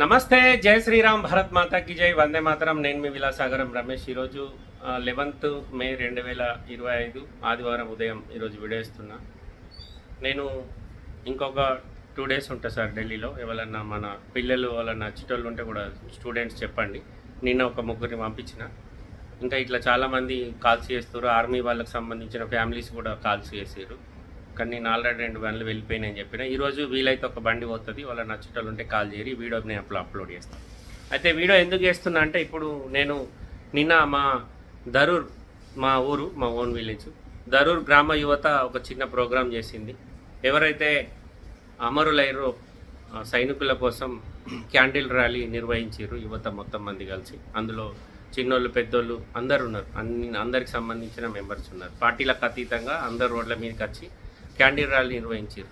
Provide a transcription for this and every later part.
నమస్తే జై శ్రీరామ్ భరత్ మాతాకి జై వందే మాతరం. నేను మీ విలాసాగరం రమేష్. ఈరోజు లెవెన్త్ మే రెండు వేల ఇరవై ఐదు ఆదివారం ఉదయం ఈరోజు వీడియో ఇస్తున్నా నేను ఇంకొక టూ డేస్ ఉంటా సార్ ఢిల్లీలో. ఎవరన్నా మన పిల్లలు వాళ్ళన్నా చిట్టోళ్ళు ఉంటే కూడా స్టూడెంట్స్ చెప్పండి. నిన్న ఒక ముగ్గురిని పంపించిన. ఇంకా ఇట్లా చాలామంది కాల్స్ చేస్తారు ఆర్మీ వాళ్ళకి సంబంధించిన ఫ్యామిలీస్ కూడా కాల్స్ చేసారు కానీ నేను ఆల్రెడీ రెండు బండ్లు వెళ్ళిపోయినాయని చెప్పిన ఈరోజు వీలైతే ఒక బండి పోతుంది వాళ్ళ నచ్చుటలు ఉంటే కాల్ చేయరు వీడియో నేను అప్పుడు అప్లోడ్ చేస్తాను అయితే వీడియో ఎందుకు చేస్తున్నా అంటే ఇప్పుడు నేను నిన్న మా ధరూర్ మా ఊరు మా ఓన్ విలేజ్ దరూర్ గ్రామ యువత ఒక చిన్న ప్రోగ్రాం చేసింది. ఎవరైతే అమరులైరో సైనికుల కోసం క్యాండిల్ ర్యాలీ నిర్వహించారు యువత మొత్తం మంది కలిసి అందులో చిన్నోళ్ళు పెద్దోళ్ళు అందరు ఉన్నారు. అన్ని అందరికి సంబంధించిన మెంబర్స్ ఉన్నారు. పార్టీలకు అతీతంగా అందరు రోడ్ల మీదకి వచ్చి క్యాండిల్ ర్యాలీ నిర్వహించారు.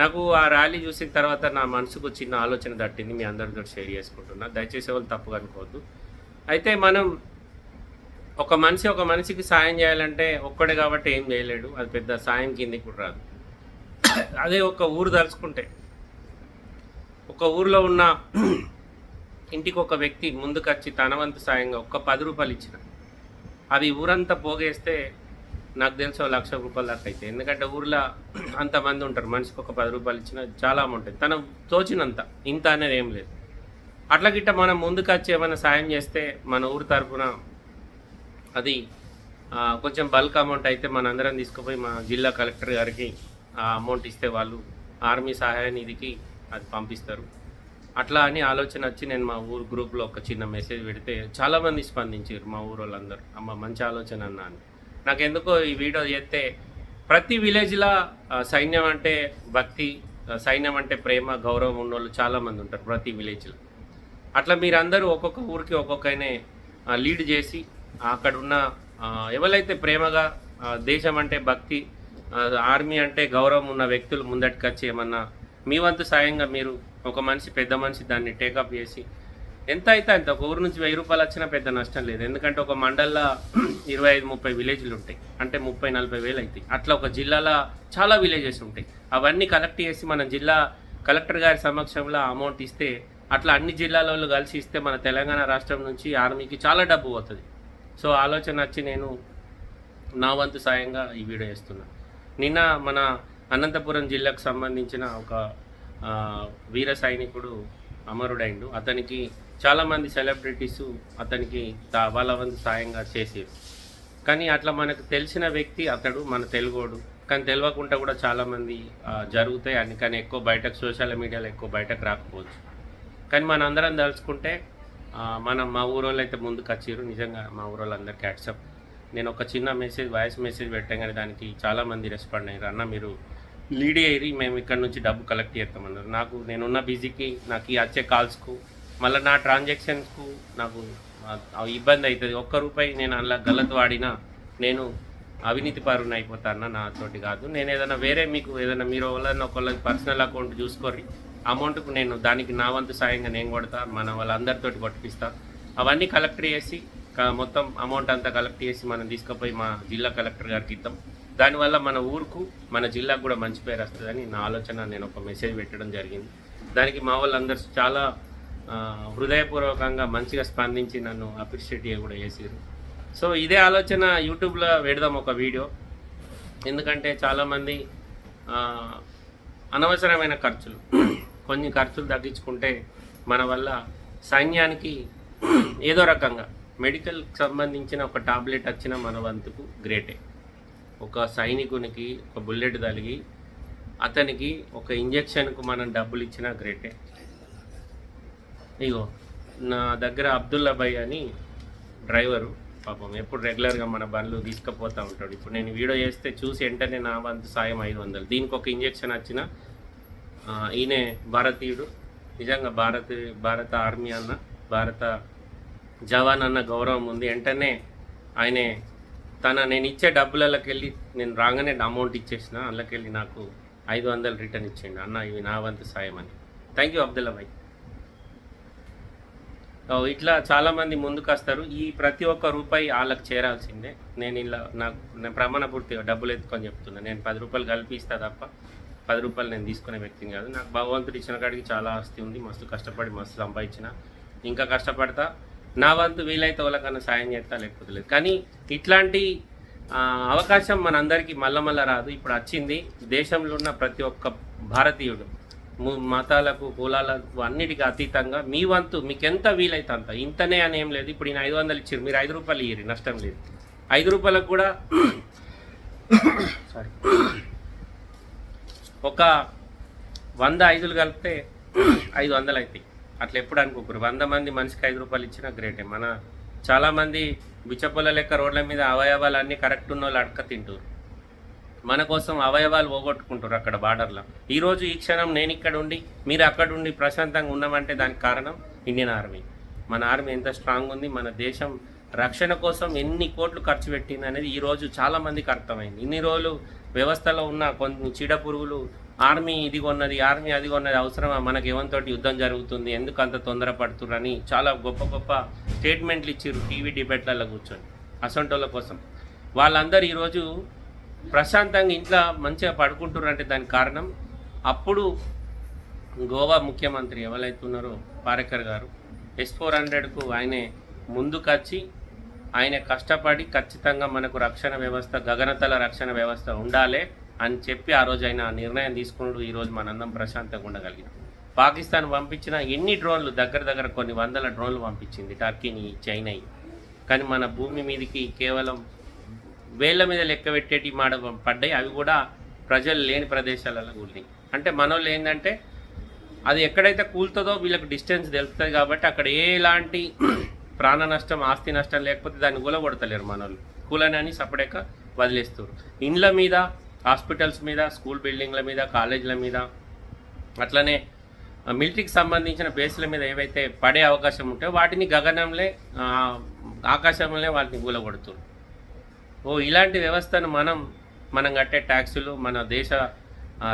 నాకు ఆ ర్యాలీ చూసిన తర్వాత నా మనసుకు చిన్న ఆలోచన తట్టింది మీ అందరితో షేర్ చేసుకుంటున్నా. దయచేసి వాళ్ళు తప్పుగా అనుకోవద్దు. అయితే మనం ఒక మనిషి ఒక మనిషికి సాయం చేయాలంటే ఒక్కడే కాబట్టి ఏం చేయలేడు. అది పెద్ద సాయం కిందికి కూడా రాదు. అదే ఒక ఊరు తలుచుకుంటే ఒక ఊర్లో ఉన్న ఇంటికి ఒక వ్యక్తి ముందుకొచ్చి తన వంతు సాయంగా ఒక్క పది రూపాయలు ఇచ్చిన అది ఊరంతా పోగేస్తే నాకు తెలిసి లక్ష రూపాయల దాకా అయితే. ఎందుకంటే ఊర్లో అంతమంది ఉంటారు. మనిషికి ఒక పది రూపాయలు ఇచ్చిన చాలా అమౌంట్ తన తోచినంత. ఇంత అనేది ఏం లేదు. అట్లా గిట్ట మనం ముందుకొచ్చి ఏమైనా సాయం చేస్తే మన ఊరు తరఫున అది కొంచెం బల్క్ అమౌంట్ అయితే మన అందరం తీసుకుపోయి మా జిల్లా కలెక్టర్ గారికి ఆ అమౌంట్ ఇస్తే వాళ్ళు ఆర్మీ సహాయ నిధికి అది పంపిస్తారు. అట్లా అని ఆలోచన వచ్చి నేను మా ఊరు గ్రూప్లో ఒక చిన్న మెసేజ్ పెడితే చాలామంది స్పందించారు మా ఊరు వాళ్ళందరూ అమ్మ మంచి ఆలోచన అన్నాను అని. నాకు ఎందుకో ఈ వీడియో చేస్తే ప్రతి విలేజ్లో సైన్యం అంటే భక్తి సైన్యం అంటే ప్రేమ గౌరవం ఉన్నోళ్ళు చాలామంది ఉంటారు ప్రతి విలేజ్లో అట్లా మీరందరూ ఒక్కొక్క ఊరికి ఒక్కొక్కనే లీడ్ చేసి అక్కడ ఉన్న ఎవరైతే ప్రేమగా దేశం అంటే భక్తి ఆర్మీ అంటే గౌరవం ఉన్న వ్యక్తులు ముందటికి వచ్చి ఏమన్నా మీ వంతు సాయంగా మీరు ఒక మనిషి పెద్ద మనిషి దాన్ని టేకప్ చేసి ఎంత అయితే అంత ఒక ఊరు నుంచి వెయ్యి రూపాయలు వచ్చినా పెద్ద నష్టం లేదు. ఎందుకంటే ఒక మండల్లో ఇరవై ఐదు ముప్పై విలేజ్లు ఉంటాయి. అంటే ముప్పై నలభై వేలు అవుతాయి అట్లా ఒక జిల్లాలో చాలా విలేజెస్ ఉంటాయి. అవన్నీ కలెక్ట్ చేసి మన జిల్లా కలెక్టర్ గారి సమక్షంలో అమౌంట్ ఇస్తే అట్లా అన్ని జిల్లాలలో కలిసి ఇస్తే మన తెలంగాణ రాష్ట్రం నుంచి ఆర్మీకి చాలా డబ్బు పోతుంది. సో ఆలోచన వచ్చి నేను నా వంతు సాయంగా ఈ వీడియో చేస్తున్నా. నిన్న మన అనంతపురం జిల్లాకు సంబంధించిన ఒక వీర సైనికుడు అమరుడైండు. అతనికి చాలామంది సెలబ్రిటీస్ అతనికి తా- వాళ్ళ వంతు సాయంగా చేసారు. కానీ అట్లా మనకు తెలిసిన వ్యక్తి అతడు మన తెలుగోడు. కానీ తెలియకుండా కూడా చాలామంది జరుగుతాయి. అని కానీ ఎక్కువ బయటకు సోషల్ మీడియాలో ఎక్కువ బయటకు రాకపోవచ్చు. కానీ మన అందరం తలుచుకుంటే మనం మా ఊరోళ్ళు అయితే ముందుకు వచ్చారు నిజంగా మా ఊరోళ్ళందరికీ హ్యాట్సప్ నేను ఒక చిన్న మెసేజ్ వాయిస్ మెసేజ్ పెట్టాం కానీ దానికి చాలామంది రెస్పాండ్ అయ్యారు. అన్న మీరు లీడ్ అయ్యి మేము ఇక్కడ నుంచి డబ్బు కలెక్ట్ చేస్తామన్నారు. నాకు నేనున్న బిజీకి నాకు ఈ వచ్చే కాల్స్కు మళ్ళీ నా ట్రాన్సాక్షన్స్కు నాకు ఇబ్బంది అవుతుంది ఒక్క రూపాయి నేను అలా గలత్ వాడినా నేను అవినీతి పరుని అయిపోతాను నాతోటి కాదు. నేను ఏదైనా వేరే మీకు ఏదైనా మీరు వాళ్ళని ఒకళ్ళ పర్సనల్ అకౌంట్ చూసుకొని అమౌంట్కు నేను దానికి నా వంతు సాయంగా నేను కొడతా మన వాళ్ళందరితోటి కొట్టిపిస్తా. అవన్నీ కలెక్ట్ చేసి మొత్తం అమౌంట్ అంతా కలెక్ట్ చేసి మనం తీసుకుపోయి మా జిల్లా కలెక్టర్ గారికి ఇద్దాం. దానివల్ల మన ఊరుకు మన జిల్లాకు కూడా మంచి పేరు వస్తుందని నా ఆలోచన. నేను ఒక మెసేజ్ పెట్టడం జరిగింది. దానికి మా వాళ్ళందరూ చాలా హృదయపూర్వకంగా మంచిగా స్పందించి నన్ను అప్రిషియేట్ కూడా చేసారు సో ఇదే ఆలోచన యూట్యూబ్లో పెడదాం ఒక వీడియో. ఎందుకంటే చాలామంది అనవసరమైన ఖర్చులు కొన్ని ఖర్చులు తగ్గించుకుంటే మన వల్ల సైన్యానికి ఏదో రకంగా మెడికల్కి సంబంధించిన ఒక టాబ్లెట్ వచ్చిన మన వంతుకు గ్రేటే. ఒక సైనికునికి ఒక బుల్లెట్ తగిలి అతనికి ఒక ఇంజెక్షన్కు మనం డబ్బులు ఇచ్చినా గ్రేటే. ఇగో నా దగ్గర అబ్దుల్లాభాయ్ అని డ్రైవరు పాపం ఎప్పుడు రెగ్యులర్గా మన బండ్లు తీసుకుపోతూ ఉంటాడు. ఇప్పుడు నేను వీడియో చేస్తే చూసి వెంటనే నా వంతు సాయం ఐదు వందలు. దీనికి ఒక ఇంజెక్షన్ వచ్చిన ఈయనే భారతీయుడు నిజంగా భారత భారత ఆర్మీ అన్న భారత జవాన్ అన్న గౌరవం ఉంది. వెంటనే ఆయనే తన నేను ఇచ్చే డబ్బులకి వెళ్ళి నేను రాగానే అమౌంట్ ఇచ్చేసిన అందులోకెళ్ళి నాకు ఐదు వందలు రిటర్న్ ఇచ్చేయండి. అన్న ఇవి నా వంతు సాయం అని. థ్యాంక్ యూ అబ్దుల్లా భాయ్ ఇట్లా చాలామంది ముందుకు వస్తారు ఈ ప్రతి ఒక్క రూపాయి వాళ్ళకి చేరాల్సిందే. నేను ఇలా నాకు నేను ప్రమాణ పూర్తిగా డబ్బులు ఎత్తుకొని చెప్తున్నా. నేను పది రూపాయలు కల్పిస్తా తప్ప పది రూపాయలు నేను తీసుకునే వ్యక్తిని కాదు. నాకు భగవంతుడు ఇచ్చిన కాడికి చాలా ఆస్తి ఉంది. మస్తు కష్టపడి మస్తు సంపాదించిన. ఇంకా కష్టపడతా. నా వంతు వీలైతే వాళ్ళకన్నా సాయం చేస్తా లేకపోతే లేదు. కానీ ఇట్లాంటి అవకాశం మనందరికీ మళ్ళా మళ్ళా రాదు. ఇప్పుడు వచ్చింది దేశంలో ఉన్న ప్రతి ఒక్క భారతీయుడు మతాలకు కులాలకు అన్నిటికీ అతీతంగా మీ వంతు మీకు ఎంత వీలైతే అంత. ఇంతనే అని ఏం లేదు. ఇప్పుడు నేను ఐదు వందలు ఇచ్చారు మీరు ఐదు రూపాయలు ఇయ్యరు. నష్టం లేదు. ఐదు రూపాయలకు కూడా సారీ. ఒక వంద ఐదులు కలిపితే ఐదు వందలు అవుతాయి అట్లా ఎప్పుడు అనుకోకరు వంద మంది మనిషికి ఐదు రూపాయలు ఇచ్చినా గ్రేటే. మన చాలామంది బిచ్చపొల్ల లెక్క రోడ్ల మీద అవయవాలు అన్నీ కరెక్ట్ ఉన్న వాళ్ళు అడక తింటారు. మన కోసం అవయవాలు పోగొట్టుకుంటారు అక్కడ బార్డర్లో. ఈరోజు ఈ క్షణం నేను ఇక్కడ ఉండి మీరు అక్కడ ఉండి ప్రశాంతంగా ఉన్నామంటే దానికి కారణం ఇండియన్ ఆర్మీ. మన ఆర్మీ ఎంత స్ట్రాంగ్ ఉంది మన దేశం రక్షణ కోసం ఎన్ని కోట్లు ఖర్చు పెట్టింది అనేది ఈరోజు చాలామందికి అర్థమైంది. ఇన్ని రోజులు వ్యవస్థలో ఉన్న కొన్ని చీడ పురుగులు ఆర్మీ ఇది కొన్నది ఆర్మీ అది కొన్నది అవసరమా? మనకి ఎవరితోటి యుద్ధం జరుగుతుంది ఎందుకు అంత తొందరపడుతుర్రని చాలా గొప్ప గొప్ప స్టేట్మెంట్లు ఇచ్చారు టీవీ డిబేట్లలో కూర్చొని అసంటోళ్ళ కోసం. వాళ్ళందరూ ఈరోజు ప్రశాంతంగా ఇంట్లో మంచిగా పడుకుంటున్నారు అంటే దానికి కారణం అప్పుడు గోవా ముఖ్యమంత్రి ఎవరైతే ఉన్నారో పారేకర్ గారు ఎస్ ఫోర్ హండ్రెడ్కు ఆయనే ముందుకొచ్చి ఆయన కష్టపడి ఖచ్చితంగా మనకు రక్షణ వ్యవస్థ గగనతల రక్షణ వ్యవస్థ ఉండాలి. అని చెప్పి ఆ రోజు ఆయన నిర్ణయం తీసుకున్నాడు. ఈరోజు మనందరం ప్రశాంతంగా ఉండగలిగినాం పాకిస్తాన్ పంపించిన ఎన్ని డ్రోన్లు దగ్గర దగ్గర కొన్ని వందల డ్రోన్లు పంపించింది టర్కీని చైనాయి కానీ మన భూమి మీదకి కేవలం వేళ్ళ మీద లెక్క పెట్టేటి మాడ పడ్డాయి. అవి కూడా ప్రజలు లేని ప్రదేశాలలో కూలినాయి అంటే మనోళ్ళు ఏంటంటే అది ఎక్కడైతే కూలుతుందో వీళ్ళకి డిస్టెన్స్ తెలుస్తుంది కాబట్టి అక్కడ ఎలాంటి ప్రాణ నష్టం ఆస్తి నష్టం లేకపోతే దాన్ని కూలగొడతలేరు మనోళ్ళు. కూలని అని సపడేక వదిలేస్తారు. ఇండ్ల మీద హాస్పిటల్స్ మీద స్కూల్ బిల్డింగ్ల మీద కాలేజీల మీద అట్లనే మిలిటరీకి సంబంధించిన బేస్ల మీద ఏవైతే పడే అవకాశం ఉంటాయో వాటిని గగనంలో ఆ, ఆకాశంలో వాటిని కూలగొడుతుంది. ఓ ఇలాంటి వ్యవస్థను మనం మనం కట్టే ట్యాక్సులు మన దేశ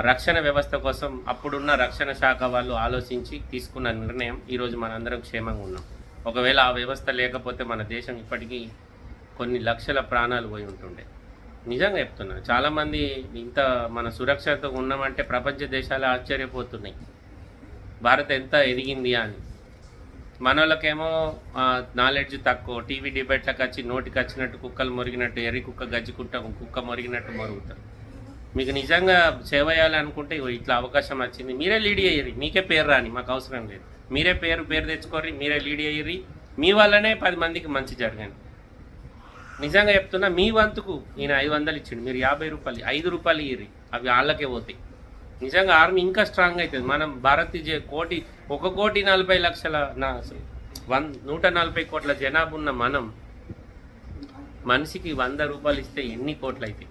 రక్షణ వ్యవస్థ కోసం అప్పుడున్న రక్షణ శాఖ వాళ్ళు ఆలోచించి తీసుకున్న నిర్ణయం ఈరోజు మనందరం క్షేమంగా ఉన్నాం. ఒకవేళ ఆ వ్యవస్థ లేకపోతే మన దేశం ఇప్పటికీ కొన్ని లక్షల ప్రాణాలు పోయి ఉంటుండే. నిజంగా చెప్తున్నా. చాలామంది ఇంత మన సురక్షతో ఉన్నామంటే ప్రపంచ దేశాలు ఆశ్చర్యపోతున్నాయి. భారత్ ఎంత ఎదిగింది అని. మనోళ్ళకేమో నాలెడ్జ్ తక్కువ. టీవీ డిబేట్లకు వచ్చి నోటికి వచ్చినట్టు కుక్కలు మొరిగినట్టు ఎర్రి కుక్క గజ్జుకుంటా కుక్క మొరిగినట్టు మొరుగుతారు. మీకు నిజంగా సేవ చేయాలనుకుంటే ఇట్లా అవకాశం వచ్చింది. మీరే లీడ్ అయ్యి మీకే పేరు రాని మాకు అవసరం లేదు. మీరే పేరు పేరు తెచ్చుకోర్రి మీరే లీడ్ అయ్యి మీ వల్లనే పది మందికి మంచి జరగండి. నిజంగా చెప్తున్నా మీ వంతుకు ఈయన ఐదు వందలు ఇచ్చిండు. మీరు యాభై రూపాయలు ఐదు రూపాయలు ఇయ్యి అవి వాళ్ళకే పోతాయి. నిజంగా ఆర్మీ ఇంకా స్ట్రాంగ్ అవుతుంది. మనం భారతీయ కోటి ఒక కోటి నలభై లక్షల నా వన్ నూట నలభై కోట్ల జనాభా ఉన్న మనం మనిషికి వంద రూపాయలు ఇస్తే ఎన్ని కోట్లు అవుతాయి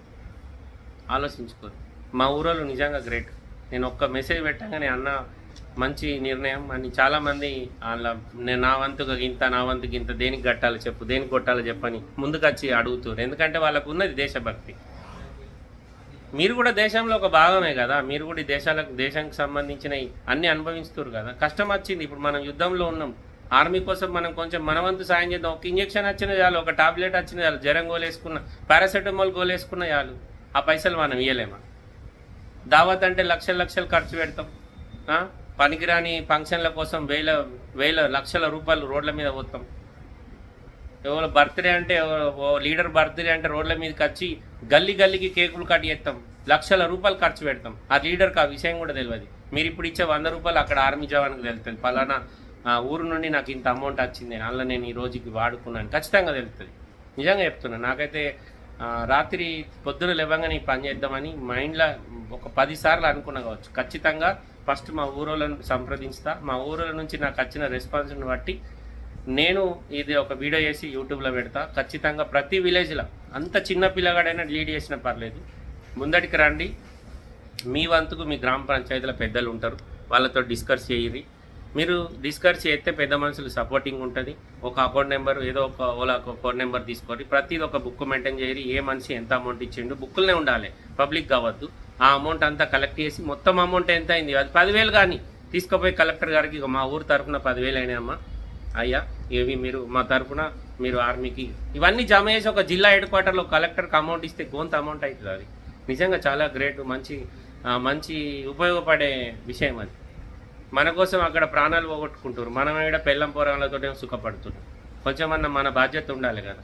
ఆలోచించుకోరు. మా ఊరోళ్ళు నిజంగా గ్రేట్ నేను ఒక్క మెసేజ్ పెట్టగానే అన్న మంచి నిర్ణయం. అని చాలామంది అలా నేను నా వంతుగా ఇంత నా వంతుకి ఇంత దేనికి కట్టాలి చెప్పు దేనికి కొట్టాలో చెప్పని ముందుకొచ్చి అడుగుతారు. ఎందుకంటే వాళ్ళకు ఉన్నది దేశభక్తి. మీరు కూడా దేశంలో ఒక భాగమే కదా. మీరు కూడా దేశాలకు దేశానికి సంబంధించిన అన్ని అనుభవిస్తున్నారు కదా. కష్టం వచ్చింది. ఇప్పుడు మనం యుద్ధంలో ఉన్నాం. ఆర్మీ కోసం మనం కొంచెం మన వంతు సాయం చేద్దాం. ఒక ఇంజక్షన్ వచ్చిన చాలు ఒక టాబ్లెట్ వచ్చిన చాలు జ్వరం గోలేసుకున్న పారాసెటమాల్ గోలేసుకున్న చాలు ఆ పైసలు మనం ఇవ్వలేమా దావత్ అంటే లక్షలు లక్షలు ఖర్చు పెడతాం. పనికిరాని ఫంక్షన్ల కోసం వేల వేల లక్షల రూపాయలు రోడ్ల మీద పోతాం. ఎవరో బర్త్డే అంటే ఓ లీడర్ బర్త్డే అంటే రోడ్ల మీదకి వచ్చి గల్లీ గల్లీకి కేకులు కట్ చేస్తాం. లక్షల రూపాయలు ఖర్చు పెడతాం. ఆ లీడర్కి ఆ విషయం కూడా తెలియదు. మీరు ఇప్పుడు ఇచ్చే వంద రూపాయలు అక్కడ ఆర్మీ జవాన్కి తెలుస్తుంది. పలానా ఊరు నుండి నాకు ఇంత అమౌంట్ వచ్చింది. అందులో నేను ఈ రోజుకి వాడుకున్నాను. ఖచ్చితంగా తెలుస్తుంది. నిజంగా చెప్తున్నాను నాకైతే రాత్రి పొద్దున లేవగానే పని చేద్దామని మైండ్లో ఒక పదిసార్లు అనుకున్నా కావచ్చు. ఖచ్చితంగా ఫస్ట్ మా ఊరోళ్ళను సంప్రదించుతా. మా ఊరోళ్ళ నుంచి నాకు వచ్చిన రెస్పాన్స్ని బట్టి నేను ఇది ఒక వీడియో చేసి యూట్యూబ్లో పెడతా. ఖచ్చితంగా ప్రతి విలేజ్లో అంత చిన్న పిల్లగాడైనా లీడ్ చేసినా పర్లేదు. ముందటికి రండి. మీ వంతుకు మీ గ్రామ పంచాయతీల పెద్దలు ఉంటారు. వాళ్ళతో డిస్కస్ చేయరి మీరు డిస్కస్ చేస్తే పెద్ద మనుషులు సపోర్టింగ్ ఉంటుంది. ఒక అకౌంట్ నెంబర్ ఏదో ఒక ఓలా అకౌంట్ నెంబర్ తీసుకోండి. ప్రతిది ఒక బుక్ మెయింటైన్ చేయరు ఏ మనిషి ఎంత అమౌంట్ ఇచ్చిండు బుక్కులనే ఉండాలి. పబ్లిక్ కావద్దు. ఆ అమౌంట్ అంతా కలెక్ట్ చేసి మొత్తం అమౌంట్ ఎంత అయింది? అది పదివేలు కానీ. తీసుకుపోయి కలెక్టర్ గారికి మా ఊరు తరఫున పదివేలు అయినాయమ్మా అయ్యా ఏవి మీరు మా తరఫున మీరు ఆర్మీకి ఇవన్నీ జమ చేసి ఒక జిల్లా హెడ్ క్వార్టర్లో కలెక్టర్కి అమౌంట్ ఇస్తే గోంత అమౌంట్ అవుతుంది అది. నిజంగా చాలా గ్రేట్ మంచి మంచి ఉపయోగపడే విషయం అది. మన కోసం అక్కడ ప్రాణాలు పోగొట్టుకుంటారు మనం ఇక్కడ పెళ్ళం పోరాలతో సుఖపడుతున్నాం. కొంచెమన్నా మన బాధ్యత ఉండాలి కదా.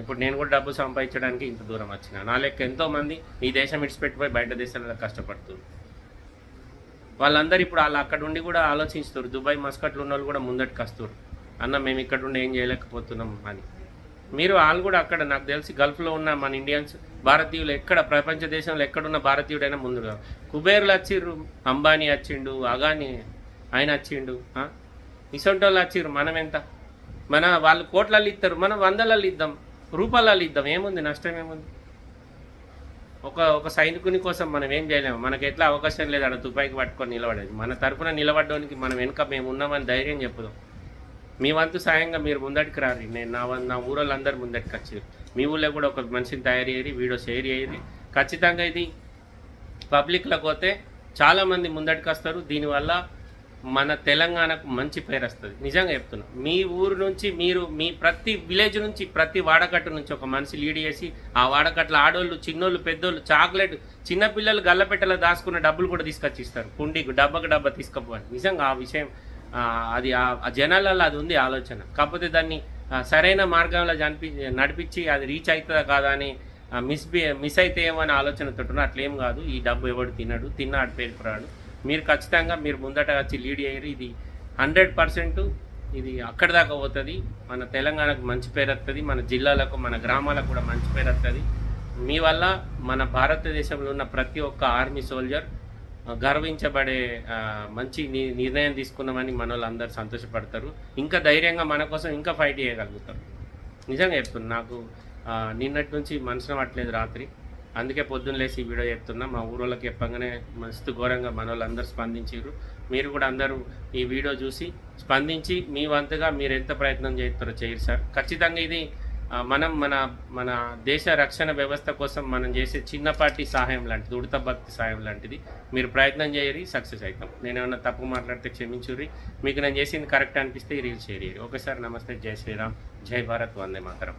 ఇప్పుడు నేను కూడా డబ్బు సంపాదించడానికి ఇంత దూరం వచ్చిన. నా లెక్క ఎంతోమంది ఈ దేశం ఇడిచిపెట్టిపోయి బయట దేశాలలో కష్టపడుతున్నారు వాళ్ళందరూ ఇప్పుడు వాళ్ళు అక్కడ ఉండి కూడా ఆలోచిస్తారు. దుబాయ్ మస్కట్లు ఉన్న వాళ్ళు కూడా ముందటికి వస్తారు. అన్న మేము ఇక్కడ ఉండి ఏం చేయలేకపోతున్నాం అని. మీరు వాళ్ళు కూడా అక్కడ నాకు తెలిసి గల్ఫ్లో ఉన్న మన ఇండియన్స్ భారతీయులు ఎక్కడ ప్రపంచ దేశంలో ఎక్కడున్న భారతీయుడైనా ముందుగా కుబేర్లు వచ్చిర్రు అంబానీ వచ్చిండు అగాని ఆయన వచ్చిండు ఆ? ఇసొంటి వాళ్ళు వచ్చిర్రు మనం ఎంత మన వాళ్ళు కోట్లలో ఇస్తారు మనం వందలలో ఇద్దాం. రూపాయలలో ఇద్దాం. ఏముంది? నష్టం ఏముంది? ఒక ఒక సైనికుని కోసం మనం ఏం చేయలేము. మనకి ఎట్లా అవకాశం లేదు అక్కడ తుపాయికి పట్టుకొని నిలబడేది. మన తరఫున నిలబడడానికి మనం వెనుక మేము ఉన్నామని ధైర్యం చెప్పుదాం. మీ వంతు సాయంగా మీరు ముందటికి రారు. నేను నా వన్- నా ఊరోళ్ళందరూ ముందటికి వచ్చారు. మీ ఊళ్ళో కూడా ఒక మనిషిని తయారు చేయరి వీడియో షేర్ చేయరి ఖచ్చితంగా ఇది పబ్లిక్లోకి పోతే చాలామంది ముందటికి వస్తారు. దీనివల్ల మన తెలంగాణకు మంచి పేరు వస్తుంది. నిజంగా చెప్తున్నా. మీ ఊరు నుంచి మీరు మీ ప్రతి విలేజ్ నుంచి ప్రతి వాడకట్టు నుంచి ఒక మనిషి లీడ్ చేసి ఆ వాడకట్ల ఆడోళ్ళు చిన్నోళ్ళు పెద్దోళ్ళు చాక్లెట్ చిన్నపిల్లలు గల్లపెట్టెలో దాచుకున్న డబ్బులు కూడా తీసుకొచ్చి ఇస్తారు కుండీకి డబ్బకు డబ్బా తీసుకపోవాలి నిజంగా ఆ విషయం అది ఆ- జనాలలో అది ఉంది ఆలోచన. కాకపోతే దాన్ని సరైన మార్గంలో జనిపి నడిపించి అది రీచ్ అవుతుందా కాదా అని మిస్ మిస్ అయితే ఏమో అనే ఆలోచనతో అట్లేం కాదు. ఈ డబ్బు ఎవడు తినడు తిన్నాడు పేరుకురాడు మీరు ఖచ్చితంగా మీరు ముందట వచ్చి లీడ్ అయ్యారు. ఇది హండ్రెడ్ పర్సెంట్ ఇది అక్కడి దాకా పోతుంది. మన తెలంగాణకు మంచి పేరు వస్తుంది. మన జిల్లాలకు మన గ్రామాలకు కూడా మంచి పేరు వస్తుంది. మీ వల్ల మన భారతదేశంలో ఉన్న ప్రతి ఒక్క ఆర్మీ సోల్జర్ గర్వించబడే మంచి ని- నిర్ణయం తీసుకున్నామని మన వాళ్ళందరూ సంతోషపడతారు. ఇంకా ధైర్యంగా మన కోసం ఇంకా ఫైట్ చేయగలుగుతారు. నిజంగా చెప్తున్నాను నాకు నిన్నటి నుంచి మనసున పట్టలేదు రాత్రి. అందుకే పొద్దున్న లేసి ఈ వీడియో చెప్తున్నా. మా ఊరోళ్ళకి చెప్పగానే మస్తు ఘోరంగా మన వాళ్ళందరూ స్పందించారు మీరు కూడా అందరూ ఈ వీడియో చూసి స్పందించి మీ వంతుగా మీరు ఎంత ప్రయత్నం చేస్తారో చేయరు సార్. ఖచ్చితంగా ఇది మనం మన మన దేశ రక్షణ వ్యవస్థ కోసం మనం చేసే చిన్నపాటి సహాయం లాంటిది ఉడత భక్తి సహాయం లాంటిది. మీరు ప్రయత్నం చేయరి సక్సెస్ అవుతాం. నేను ఏమన్నా తప్పు మాట్లాడితే క్షమించుర్రి. మీకు నేను చేసింది కరెక్ట్ అనిపిస్తే ఈ రీల్ షేర్ చేయరు సార్ నమస్తే. జై శ్రీరామ్. జై భారత్. వందే మాతరం.